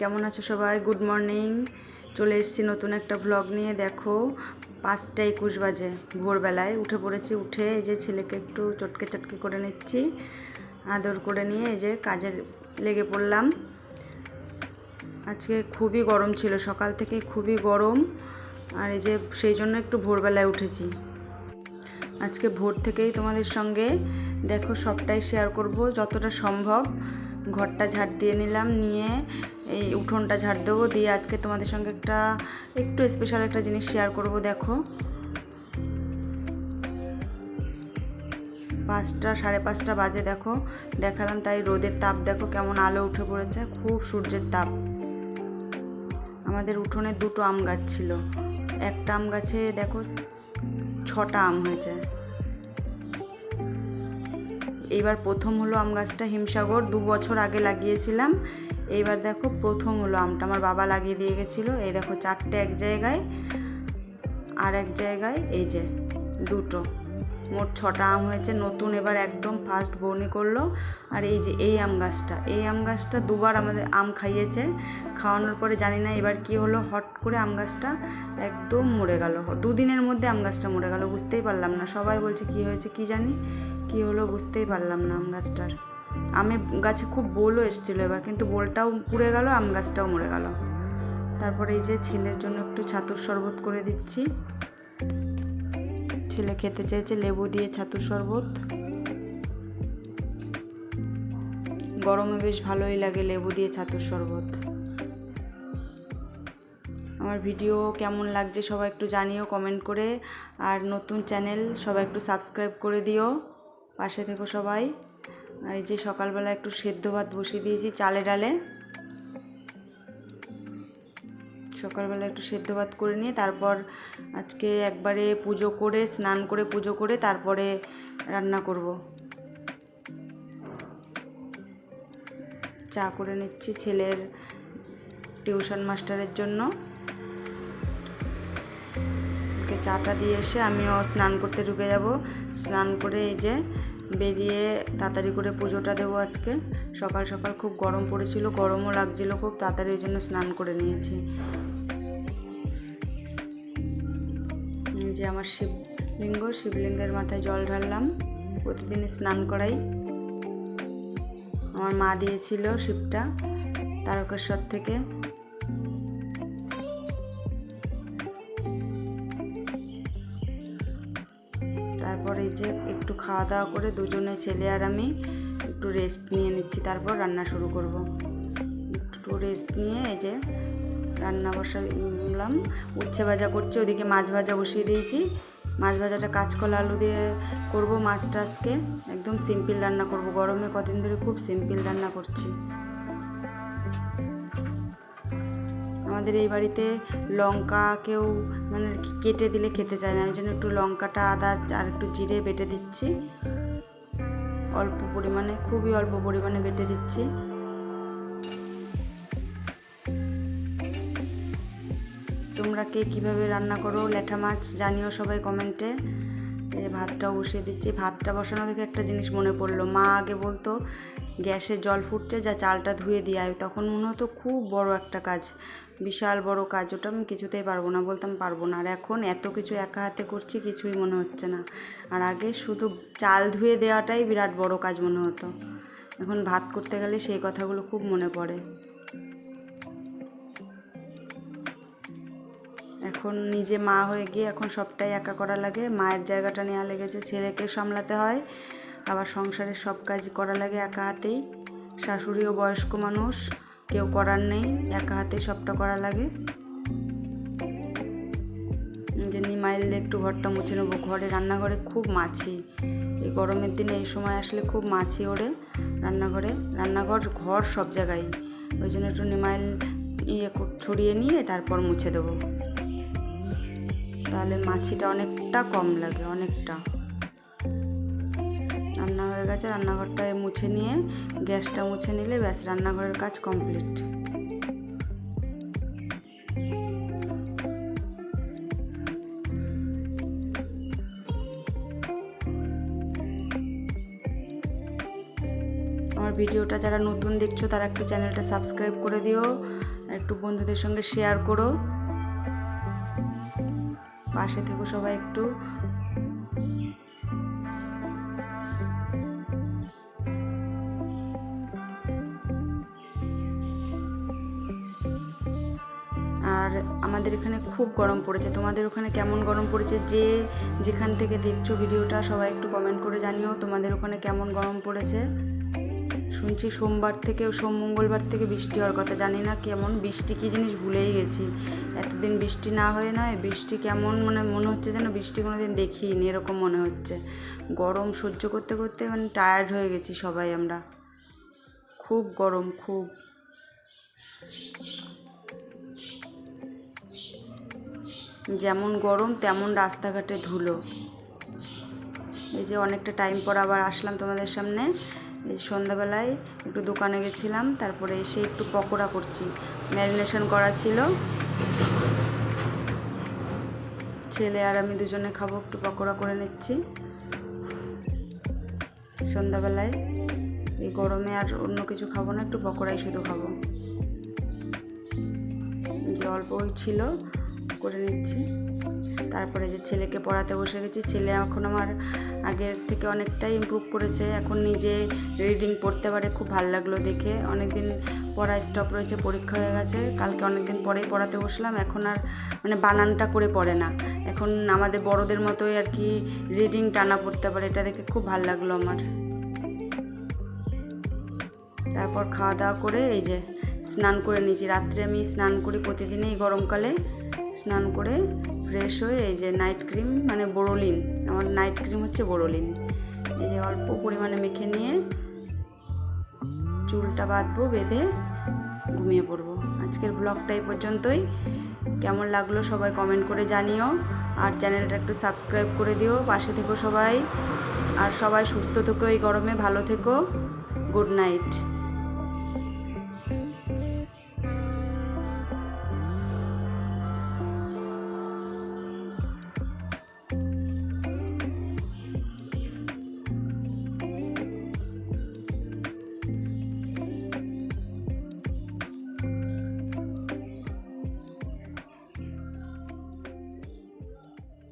কেমন আছো সবাই? গুড মর্নিং চলে এসেছি নতুন একটা ব্লগ নিয়ে। দেখো, পাঁচটা একুশ বাজে ভোরবেলায়। উঠে পড়েছি, উঠে এই যে ছেলেকে একটু চটকে চটকে করে নিচ্ছি। আদর করে নিয়ে এই যে কাজের লেগে পড়লাম। আজকে খুবই গরম ছিল, সকাল থেকে খুবই গরম। আর এই যে সেই জন্য একটু ভোরবেলায় উঠেছি। আজকে ভোর থেকেই তোমাদের সঙ্গে দেখো সবটাই শেয়ার করব, যতটা সম্ভব। ঘরটা ঝাড় দিয়ে নিলাম, নিয়ে এই উঠোনটা ঝাড় দেবো, দিয়ে আজকে তোমাদের সঙ্গে একটা, একটু স্পেশাল একটা জিনিস শেয়ার করব, দেখো। পাঁচটা, সাড়ে পাঁচটা বাজে, দেখো। দেখালাম তাই রোদের তাপ, দেখো কেমন আলো উঠে পড়েছে, খুব সূর্যের তাপ। আমাদের উঠোনে দুটো আম গাছ ছিল। একটা আম গাছে, দেখো, ছটা আম হয়েছে। এইবার প্রথম হলো আম গাছটা হিমসাগর, দু বছর আগে লাগিয়েছিলাম। এইবার দেখো প্রথম হলো আমটা, আমার বাবা লাগিয়ে দিয়ে গেছিল। এই দেখো চারটে এক জায়গায় আর এক জায়গায় এই যে দুটো। মোট ছটা আম হয়েছে, নতুন এবার একদম ফার্স্ট বনি করল। আর এই যে এই আম গাছটা, এই আম গাছটা দুবার আমাদের আম খাইয়েছে। খাওয়ানোর পরে জানি না এবার কি হলো, হট করে আম গাছটা একদম মরে গেল। দুদিনের মধ্যে আম গাছটা মরে গেল, বুঝতেই পারলাম না। সবাই বলছে, কি হয়েছে কি জানি? কি হলো বুঝতেই পারলাম না আম গাছটার। আমে গাছে খুব বোলও এসেছিল এবার, কিন্তু বোলটাও পুড়ে গেল, আম গাছটাও মরে গেল। তারপরে এই যে ছেলের জন্য একটু ছাতুর শরবত করে দিচ্ছি। ছেলে খেতে চেয়েছে লেবু দিয়ে ছাতুর শরবত। গরমে বেশ ভালোই লাগে লেবু দিয়ে ছাতুর শরবত। আমার ভিডিও কেমন লাগছে সবাই একটু জানিও কমেন্ট করে। আর নতুন চ্যানেল সবাই একটু সাবস্ক্রাইব করে দিও। পাশে থেকো সবাই। এই যে সকালবেলা একটু সেদ্ধ ভাত বসিয়ে দিয়েছি চালে ডালে। সকালবেলা একটু সেদ্ধ ভাত করে নিয়ে তারপর আজকে একবারে পুজো করে, স্নান করে পুজো করে তারপরে রান্না করব। চা করে নিচ্ছি ছেলের টিউশন মাস্টারের জন্য। চাটা দিয়ে এসে আমিও স্নান করতে ঢুকে যাব। স্নান করে এই যে বেরিয়ে তাড়াতাড়ি করে পুজোটা দেবো আজকে। সকাল সকাল খুব গরম পড়েছিল, গরমও লাগছিল খুব, তাড়াতাড়ি ওই জন্য স্নান করে নিয়েছি। যে আমার শিবলিঙ্গ, শিবলিঙ্গের মাথায় জল ঢাললাম প্রতিদিন স্নান করাই। আমার মা দিয়েছিল শিবটা, তারকেশ্বর থেকে। যে একটু খাওয়া দাওয়া করে দুজনে, ছেলে আর আমি একটু রেস্ট নিয়ে নিচ্ছি, তারপর রান্না শুরু করব। একটু রেস্ট নিয়ে এই যে রান্না বসালাম, উচ্ছে ভাজা করছি, ওদিকে মাছ ভাজা বসিয়ে দিয়েছি। মাছ ভাজাটা কাঁচকলা আলু দিয়ে করব মাছটা আজকে একদম সিম্পল রান্না করব, গরমে কদিন ধরে খুব সিম্পল রান্না করছি। আমাদের এই বাড়িতে লঙ্কা কেউ মানে কেটে দিলে খেতে চায় না। ওই জন্য একটু লঙ্কাটা, আদা আর একটু জিরে বেটে দিচ্ছি। অল্প পরিমাণে, খুবই অল্প পরিমাণে বেটে দিচ্ছি। তোমরা কে কীভাবে রান্না করো? ল্যাঠা মাছ জানিও সবাই কমেন্টে। এই ভাতটাও বসিয়ে দিচ্ছি। ভাতটা বসানো থেকে একটা জিনিস মনে পড়ল। মা আগে বলতো, গ্যাসে জল ফুটছে, যা চালটা ধুয়ে দিয়ে আয়। তখন মনে হতো খুব বড় একটা কাজ। বিশাল বড় কাজ, ওটা আমি কিছুতেই পারব না, বলতাম পারব না। আর এখন এত কিছু একা হাতে করছি, কিছুই মনে হচ্ছে না। আর আগে শুধু চাল ধুয়ে দেওয়াটাই বিরাট বড় কাজ মনে হতো। এখন ভাত করতে গেলে সেই কথাগুলো খুব মনে পড়ে। এখন নিজে মা হয়ে গিয়ে এখন সবটাই একা করা লাগে। মায়ের জায়গাটা নেওয়া লেগেছে, ছেলেকে সামলাতে হয়। আবার সংসারের সব কাজ করা লাগে একা হাতেই। শাশুড়িও বয়স্ক মানুষ। কেউ করার নেই, একা হাতে সবটা করা লাগে। যে নিমাইল দিয়ে একটু ঘরটা মুছে নেব। ঘরে, রান্নাঘরে খুব মাছি। এই গরমের দিনে এই সময় আসলে খুব মাছি ওড়ে রান্নাঘরে। রান্নাঘর, ঘর সব জায়গায়। ওই জন্য একটু নিমাইল ইয়ে ছড়িয়ে নিয়ে তারপর মুছে দেবো। তাহলে মাছিটা অনেকটা কম লাগে, অনেকটা। রান্না হয়ে গেছে, রান্নাঘরটা মুছে নিয়ে, গ্যাসটা মুছে নিলে ব্যাস, রান্নাঘরের কাজ কমপ্লিট আমার ভিডিওটা যারা নতুন দেখছ, তারা একটু চ্যানেলটা সাবস্ক্রাইব করে দিও একটু বন্ধুদের সঙ্গে শেয়ার করো। পাশে থেকো সবাই একটু। আর আমাদের এখানে খুব গরম পড়েছে। তোমাদের ওখানে কেমন গরম পড়েছে? যে যেখান থেকে দেখছ ভিডিওটা, সবাই একটু কমেন্ট করে জানিও তোমাদের ওখানে কেমন গরম পড়েছে। শুনছি সোমবার থেকে, সোম মঙ্গলবার থেকে বৃষ্টি হওয়ার কথা। জানি না কেমন, বৃষ্টি কী জিনিস ভুলেই গেছি। এতদিন বৃষ্টি না হয়ে নয়, বৃষ্টি কেমন মানে মনে হচ্ছে যেন বৃষ্টি কোনো দিন দেখিনি, এরকম মনে হচ্ছে। গরম সহ্য করতে করতে মানে টায়ার্ড হয়ে গেছি সবাই আমরা। খুব গরম, খুব। যেমন গরম, তেমন রাস্তাঘাটে ধুলো। এই যে অনেকটা টাইম পর আবার আসলাম তোমাদের সামনে। এই সন্ধ্যাবেলায় একটু দোকানে গেছিলাম, তারপরে এসে একটু পকোড়া করছি। ম্যারিনেশন করা ছিল। ছেলে আর আমি দুজনে খাব, একটু পকোড়া করে নিচ্ছি। সন্ধ্যাবেলায় এই গরমে আর অন্য কিছু খাব না, একটু পকোড়াই শুধু খাব। যে অল্প ওই ছিল। করে নিচ্ছি। তারপরে যে ছেলেকে পড়াতে বসে গেছি। ছেলে এখন আমার আগের থেকে অনেকটাই ইমপ্রুভ করেছে। এখন নিজে রিডিং পড়তে পারে, খুব ভালো লাগল দেখে। অনেক দিন পড়া স্টপ রয়েছে, পরীক্ষা হয়ে গেছে। কালকে অনেক দিন পরেই পড়াতে বসলাম। এখন আর মানে বানানটা করে পড়ে না। এখন আমাদের বড়দের মতোই আর কি রিডিং টানা পড়তে পারে। এটা দেখে খুব ভালো লাগল আমার। তারপর খাওয়া দাওয়া করে এই যে স্নান করে নিয়েছি। রাত্রে আমি স্নান করি প্রতিদিনই গরমকালে। স্নান করে ফ্রেশ হয়ে এই যে নাইট ক্রিম মানে বোরোলিন, আমার নাইট ক্রিম হচ্ছে বোরোলিন। এই যে অল্প পরিমাণে মেখে নিয়ে চুলটা বাঁধবো, বেঁধে ঘুমিয়ে পড়ব। আজকের ব্লগটা এই পর্যন্তই। কেমন লাগল সবাই কমেন্ট করে জানিও। আর চ্যানেলটা একটু সাবস্ক্রাইব করে দিও, পাশে থেকো সবাই। আর সবাই সুস্থ থেকো, এই গরমে ভালো থেকো। Good night